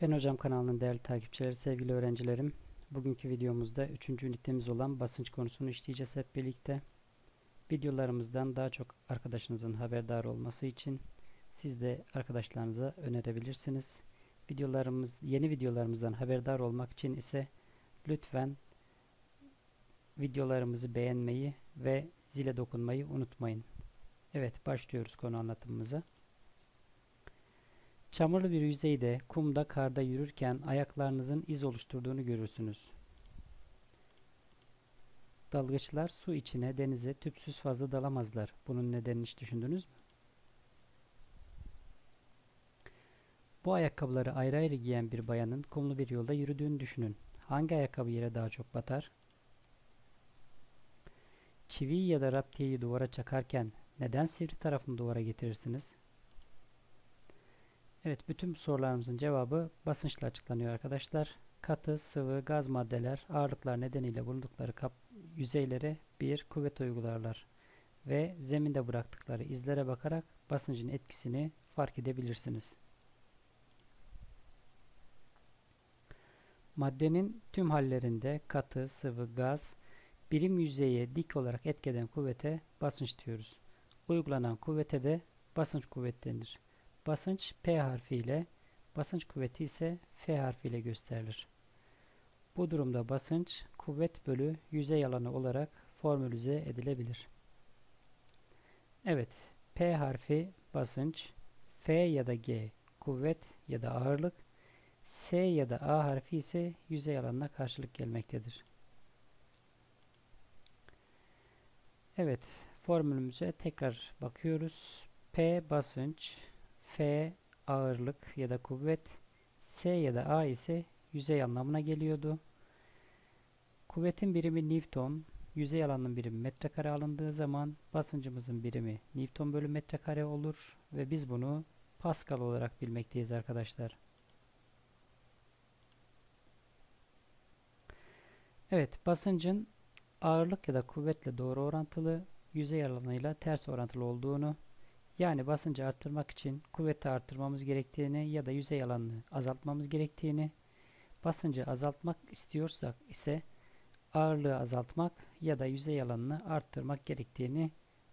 Fen Hocam kanalının değerli takipçileri, sevgili öğrencilerim. Bugünkü videomuzda 3. ünitemiz olan basınç konusunu işleyeceğiz hep birlikte. Videolarımızdan daha çok arkadaşınızın haberdar olması için siz de arkadaşlarınıza önerebilirsiniz. Videolarımız, yeni videolarımızdan haberdar olmak için ise lütfen videolarımızı beğenmeyi ve zile dokunmayı unutmayın. Evet, başlıyoruz konu anlatımımıza. Çamurlu bir yüzeyde, kumda, karda yürürken ayaklarınızın iz oluşturduğunu görürsünüz. Dalgıçlar su içine, denize tüpsüz fazla dalamazlar. Bunun nedenini hiç düşündünüz mü? Bu ayakkabıları ayrı ayrı giyen bir bayanın kumlu bir yolda yürüdüğünü düşünün. Hangi ayakkabı yere daha çok batar? Çiviyi ya da raptiyeyi duvara çakarken neden sivri tarafını duvara getirirsiniz? Evet, bütün sorularımızın cevabı basınçla açıklanıyor arkadaşlar. Katı, sıvı, gaz maddeler ağırlıklar nedeniyle bulundukları kap yüzeylere bir kuvvet uygularlar ve zeminde bıraktıkları izlere bakarak basıncın etkisini fark edebilirsiniz. Maddenin tüm hallerinde katı, sıvı, gaz birim yüzeye dik olarak etkeden kuvvete basınç diyoruz. Uygulanan kuvvete de basınç kuvvet denir. Basınç P harfi ile, basınç kuvveti ise F harfi ile gösterilir. Bu durumda basınç kuvvet bölü yüzey alanı olarak formülize edilebilir. Evet, P harfi basınç, F ya da G kuvvet ya da ağırlık, S ya da A harfi ise yüzey alanına karşılık gelmektedir. Evet, formülümüze tekrar bakıyoruz. P basınç, F ağırlık ya da kuvvet, S ya da A ise yüzey anlamına geliyordu. Kuvvetin birimi Newton, yüzey alanının birimi metrekare alındığı zaman basıncımızın birimi Newton bölü metrekare olur ve biz bunu Pascal olarak bilmekteyiz arkadaşlar. Evet, basıncın ağırlık ya da kuvvetle doğru orantılı, yüzey alanıyla ters orantılı olduğunu yani basıncı arttırmak için kuvveti arttırmamız gerektiğini ya da yüzey alanını azaltmamız gerektiğini, basıncı azaltmak istiyorsak ise ağırlığı azaltmak ya da yüzey alanını arttırmak gerektiğini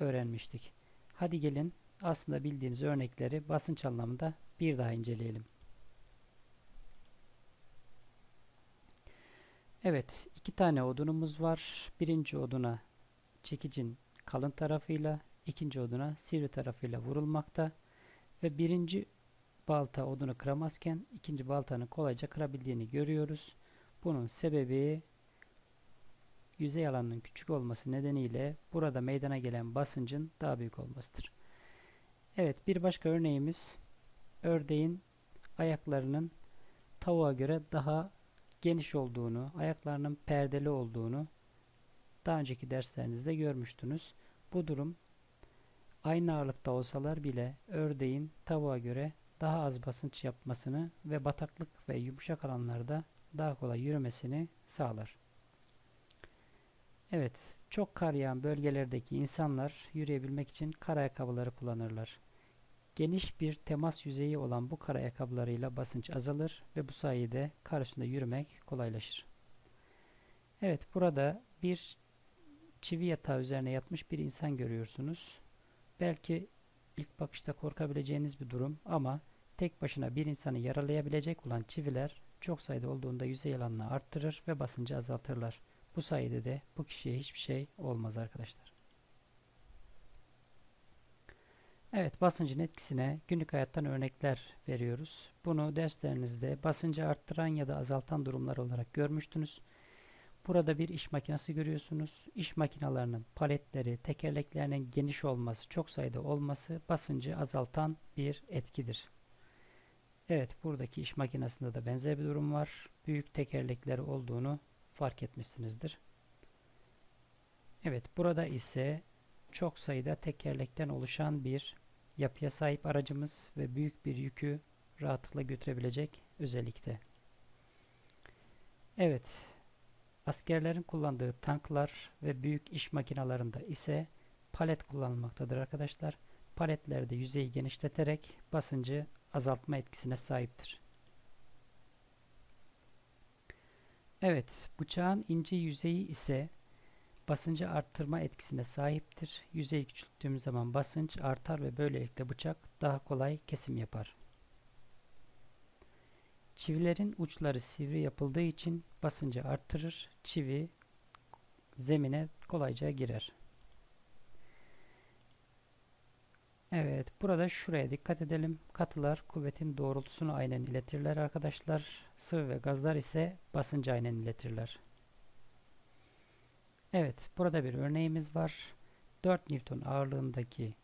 öğrenmiştik. Hadi gelin aslında bildiğiniz örnekleri basınç anlamında bir daha inceleyelim. Evet, iki tane odunumuz var. Birinci oduna çekicin kalın tarafıyla, ikinci oduna sivri tarafıyla vurulmakta ve birinci balta odunu kıramazken ikinci baltanın kolayca kırabildiğini görüyoruz. Bunun sebebi yüzey alanının küçük olması nedeniyle burada meydana gelen basıncın daha büyük olmasıdır. Evet bir başka örneğimiz ördeğin ayaklarının tavuğa göre daha geniş olduğunu, ayaklarının perdeli olduğunu daha önceki derslerinizde görmüştünüz. Bu durum aynı ağırlıkta olsalar bile ördeğin tavuğa göre daha az basınç yapmasını ve bataklık ve yumuşak alanlarda daha kolay yürümesini sağlar. Evet, çok kar yağan bölgelerdeki insanlar yürüyebilmek için kar ayakkabıları kullanırlar. Geniş bir temas yüzeyi olan bu kar ayakkabılarıyla basınç azalır ve bu sayede kar üstünde yürümek kolaylaşır. Evet, burada bir çivi yatağı üzerine yatmış bir insan görüyorsunuz. Belki ilk bakışta korkabileceğiniz bir durum ama tek başına bir insanı yaralayabilecek olan çiviler çok sayıda olduğunda yüzey alanını arttırır ve basıncı azaltırlar. Bu sayede de bu kişiye hiçbir şey olmaz arkadaşlar. Evet basıncın etkisine günlük hayattan örnekler veriyoruz. Bunu derslerinizde basıncı arttıran ya da azaltan durumlar olarak görmüştünüz. Burada bir iş makinesi görüyorsunuz. İş makinalarının paletleri, tekerleklerinin geniş olması, çok sayıda olması basıncı azaltan bir etkidir. Evet, buradaki iş makinesinde de benzer bir durum var. Büyük tekerlekleri olduğunu fark etmişsinizdir. Evet, burada ise çok sayıda tekerlekten oluşan bir yapıya sahip aracımız ve büyük bir yükü rahatlıkla götürebilecek özellikte. Evet, Askerlerin kullandığı tanklar ve büyük iş makinalarında ise palet kullanılmaktadır arkadaşlar. Paletlerde yüzeyi genişleterek basıncı azaltma etkisine sahiptir. Evet, bıçağın ince yüzeyi ise basıncı arttırma etkisine sahiptir. Yüzeyi küçülttüğümüz zaman basınç artar ve böylelikle bıçak daha kolay kesim yapar. Çivilerin uçları sivri yapıldığı için basıncı arttırır. Çivi zemine kolayca girer. Evet, burada şuraya dikkat edelim. Katılar kuvvetin doğrultusunu aynen iletirler arkadaşlar. Sıvı ve gazlar ise basıncı aynen iletirler. Evet, burada bir örneğimiz var. 4 Newton ağırlığındaki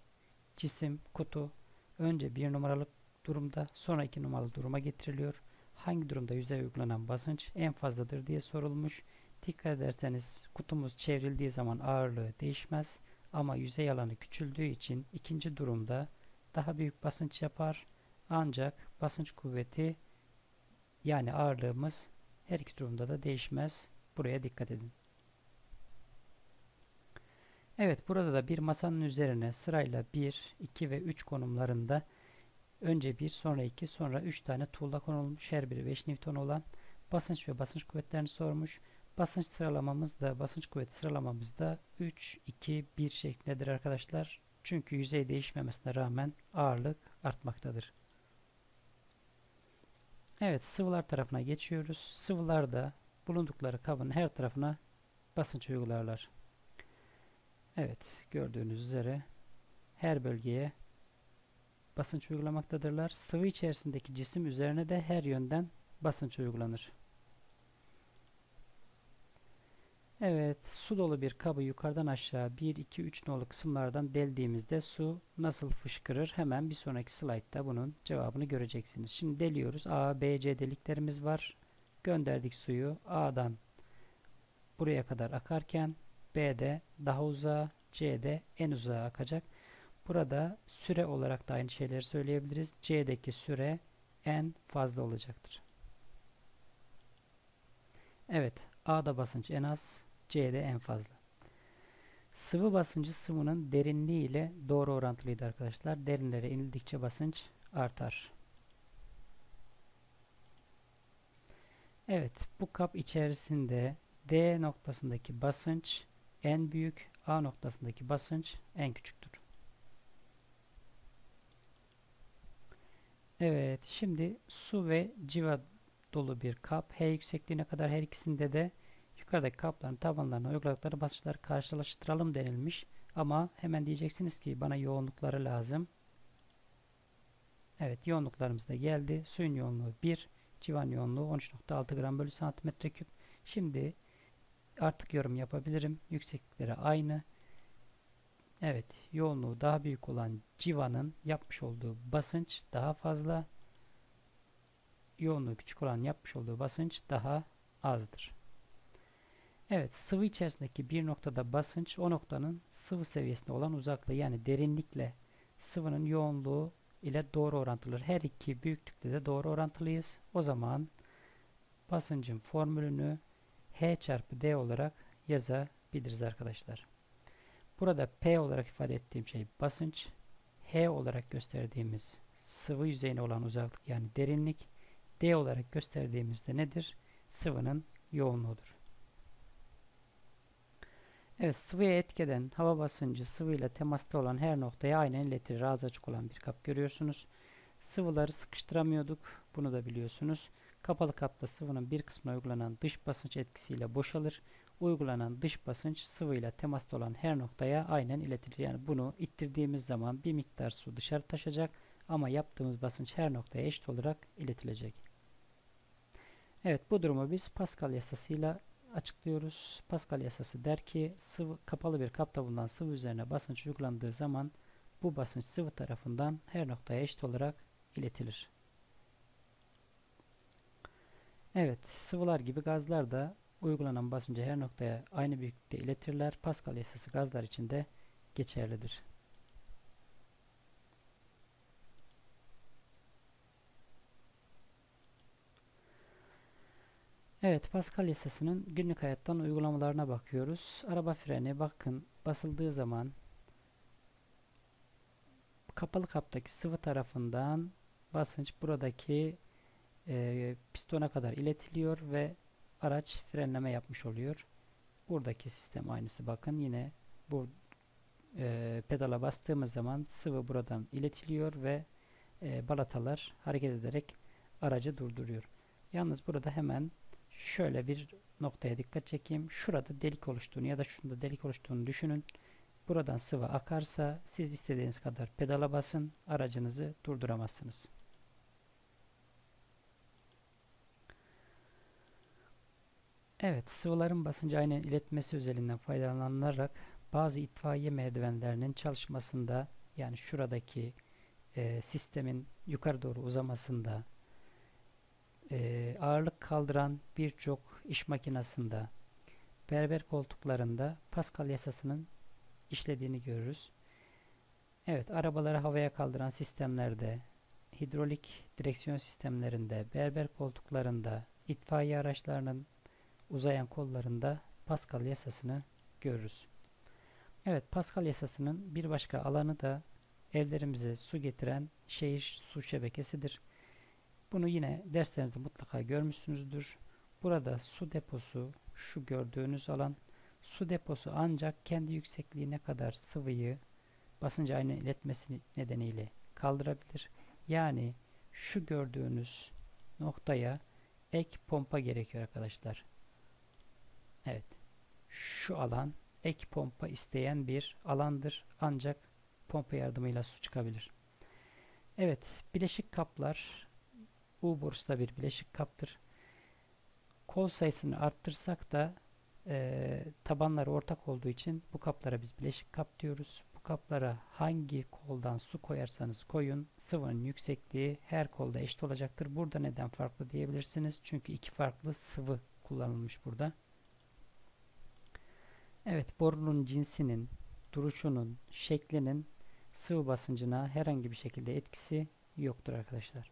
cisim, kutu önce 1 numaralı durumda, sonra 2 numaralı duruma getiriliyor. Hangi durumda yüzeye uygulanan basınç en fazladır diye sorulmuş. Dikkat ederseniz kutumuz çevrildiği zaman ağırlığı değişmez. Ama yüzey alanı küçüldüğü için ikinci durumda daha büyük basınç yapar. Ancak basınç kuvveti yani ağırlığımız her iki durumda da değişmez. Buraya dikkat edin. Evet burada da bir masanın üzerine sırayla 1, 2 ve 3 konumlarında önce 1 sonra 2 sonra 3 tane tuğla konulmuş. Her biri 5 Newton olan basınç ve basınç kuvvetlerini sormuş. Basınç sıralamamız da basınç kuvveti sıralamamız da 3, 2, 1 şeklindedir arkadaşlar. Çünkü yüzey değişmemesine rağmen ağırlık artmaktadır. Evet sıvılar tarafına geçiyoruz. Sıvılar da bulundukları kabın her tarafına basınç uygularlar. Evet gördüğünüz üzere her bölgeye basınç uygulamaktadırlar. Sıvı içerisindeki cisim üzerine de her yönden basınç uygulanır. Evet, su dolu bir kabı yukarıdan aşağı 1, 2, 3 nolu kısımlardan deldiğimizde su nasıl fışkırır? Hemen bir sonraki slaytta bunun cevabını göreceksiniz. Şimdi deliyoruz. A, B, C deliklerimiz var. Gönderdik suyu A'dan buraya kadar akarken B'de daha uzağa, C'de en uzağa akacak. Burada süre olarak da aynı şeyleri söyleyebiliriz. C'deki süre en fazla olacaktır. Evet, A'da basınç en az, C'de en fazla. Sıvı basıncı sıvının derinliği ile doğru orantılıydı arkadaşlar. Derinlere inildikçe basınç artar. Evet, bu kap içerisinde D noktasındaki basınç en büyük, A noktasındaki basınç en küçüktür. Evet, şimdi su ve civa dolu bir kap. H yüksekliğine kadar her ikisinde de yukarıdaki kapların tabanlarına uyguladıkları basınçları karşılaştıralım denilmiş. Ama hemen diyeceksiniz ki bana yoğunlukları lazım. Evet yoğunluklarımız da geldi. Suyun yoğunluğu 1, civan yoğunluğu 13.6 gram bölü santimetre küp. Şimdi artık yorum yapabilirim. Yükseklikleri aynı. Evet yoğunluğu daha büyük olan civanın yapmış olduğu basınç daha fazla. Yoğunluğu küçük olan yapmış olduğu basınç daha azdır. Evet sıvı içerisindeki bir noktada basınç o noktanın sıvı seviyesinde olan uzaklığı yani derinlikle sıvının yoğunluğu ile doğru orantılıdır. Her iki büyüklükte de doğru orantılıyız. O zaman basıncın formülünü H çarpı D olarak yazabiliriz arkadaşlar. Burada P olarak ifade ettiğim şey basınç. H olarak gösterdiğimiz sıvı yüzeyine olan uzaklık yani derinlik. D olarak gösterdiğimizde nedir? Sıvının yoğunluğudur. Evet sıvıya etkeden hava basıncı sıvıyla temasta olan her noktaya aynen iletir. Ağzı açık olan bir kap görüyorsunuz. Sıvıları sıkıştıramıyorduk. Bunu da biliyorsunuz. Kapalı kapta sıvının bir kısmına uygulanan dış basınç etkisiyle boşalır. Uygulanan dış basınç sıvıyla temasta olan her noktaya aynen iletilir. Yani bunu ittirdiğimiz zaman bir miktar su dışarı taşacak ama yaptığımız basınç her noktaya eşit olarak iletilecek. Evet bu durumu biz Pascal yasasıyla açıklıyoruz. Pascal yasası der ki sıvı kapalı bir kapta bulunan sıvı üzerine basınç uygulandığı zaman bu basınç sıvı tarafından her noktaya eşit olarak iletilir. Evet, sıvılar gibi gazlar da uygulanan basıncı her noktaya aynı büyüklükte iletirler. Pascal yasası gazlar için de geçerlidir. Evet, Pascal yasasının günlük hayattan uygulamalarına bakıyoruz. Araba freni bakın basıldığı zaman kapalı kaptaki sıvı tarafından basınç buradaki e, pistona kadar iletiliyor ve araç frenleme yapmış oluyor. Buradaki sistem aynısı bakın yine bu e, pedala bastığımız zaman sıvı buradan iletiliyor ve e, balatalar hareket ederek aracı durduruyor. Yalnız burada hemen şöyle bir noktaya dikkat çekeyim. Şurada delik oluştuğunu ya da şunda delik oluştuğunu düşünün. Buradan sıvı akarsa siz istediğiniz kadar pedala basın aracınızı durduramazsınız. Evet, sıvıların basıncı aynen iletmesi özelliğinden faydalanılarak bazı itfaiye merdivenlerinin çalışmasında yani şuradaki e, sistemin yukarı doğru uzamasında e, ağırlık kaldıran birçok iş makinesinde berber koltuklarında Pascal yasasının işlediğini görürüz. Evet, arabaları havaya kaldıran sistemlerde, hidrolik direksiyon sistemlerinde, berber koltuklarında, itfaiye araçlarının uzayan kollarında Pascal yasasını görürüz. Evet, Pascal yasasının bir başka alanı da evlerimize su getiren şehir su şebekesidir. Bunu yine derslerinizde mutlaka görmüşsünüzdür. Burada su deposu, şu gördüğünüz alan, su deposu ancak kendi yüksekliğine kadar sıvıyı basınç aynı iletmesi nedeniyle kaldırabilir. Yani şu gördüğünüz noktaya ek pompa gerekiyor arkadaşlar. Evet. Şu alan ek pompa isteyen bir alandır. Ancak pompa yardımıyla su çıkabilir. Evet. Bileşik kaplar U borusu da bir bileşik kaptır. Kol sayısını arttırsak da e, tabanları ortak olduğu için bu kaplara biz bileşik kap diyoruz. Bu kaplara hangi koldan su koyarsanız koyun sıvının yüksekliği her kolda eşit olacaktır. Burada neden farklı diyebilirsiniz. Çünkü iki farklı sıvı kullanılmış burada. Evet borunun cinsinin, duruşunun, şeklinin sıvı basıncına herhangi bir şekilde etkisi yoktur arkadaşlar.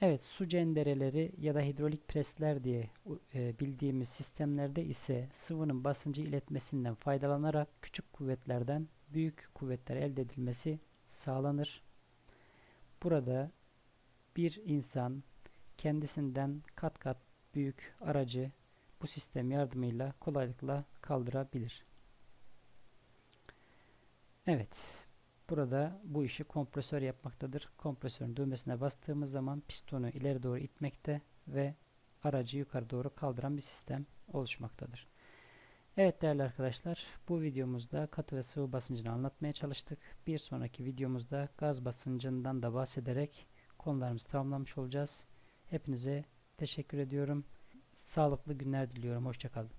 Evet, su cendereleri ya da hidrolik presler diye e, bildiğimiz sistemlerde ise sıvının basıncı iletmesinden faydalanarak küçük kuvvetlerden büyük kuvvetler elde edilmesi sağlanır. Burada bir insan kendisinden kat kat büyük aracı bu sistem yardımıyla kolaylıkla kaldırabilir. Evet, Burada bu işi kompresör yapmaktadır. Kompresörün düğmesine bastığımız zaman pistonu ileri doğru itmekte ve aracı yukarı doğru kaldıran bir sistem oluşmaktadır. Evet değerli arkadaşlar bu videomuzda katı ve sıvı basıncını anlatmaya çalıştık. Bir sonraki videomuzda gaz basıncından da bahsederek konularımızı tamamlamış olacağız. Hepinize teşekkür ediyorum. Sağlıklı günler diliyorum. Hoşçakalın.